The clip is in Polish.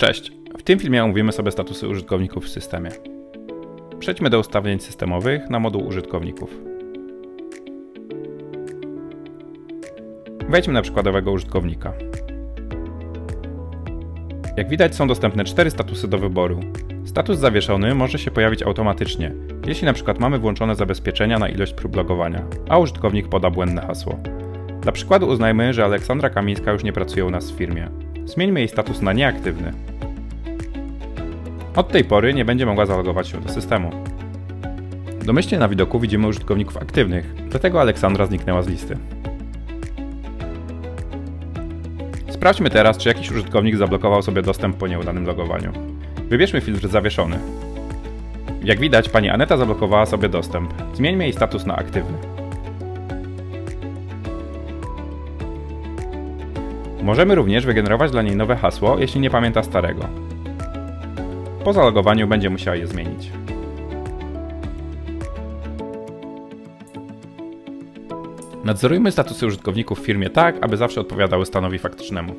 Cześć! W tym filmie omówimy sobie statusy użytkowników w systemie. Przejdźmy do ustawień systemowych na moduł użytkowników. Wejdźmy na przykładowego użytkownika. Jak widać są dostępne cztery statusy do wyboru. Status zawieszony może się pojawić automatycznie, jeśli na przykład mamy włączone zabezpieczenia na ilość prób logowania, a użytkownik poda błędne hasło. Dla przykładu uznajmy, że Aleksandra Kamińska już nie pracuje u nas w firmie. Zmieńmy jej status na nieaktywny. Od tej pory nie będzie mogła zalogować się do systemu. Domyślnie na widoku widzimy użytkowników aktywnych, dlatego Aleksandra zniknęła z listy. Sprawdźmy teraz, czy jakiś użytkownik zablokował sobie dostęp po nieudanym logowaniu. Wybierzmy filtr zawieszony. Jak widać, pani Aneta zablokowała sobie dostęp. Zmieńmy jej status na aktywny. Możemy również wygenerować dla niej nowe hasło, jeśli nie pamięta starego. Po zalogowaniu będzie musiała je zmienić. Nadzorujmy statusy użytkowników w firmie tak, aby zawsze odpowiadały stanowi faktycznemu.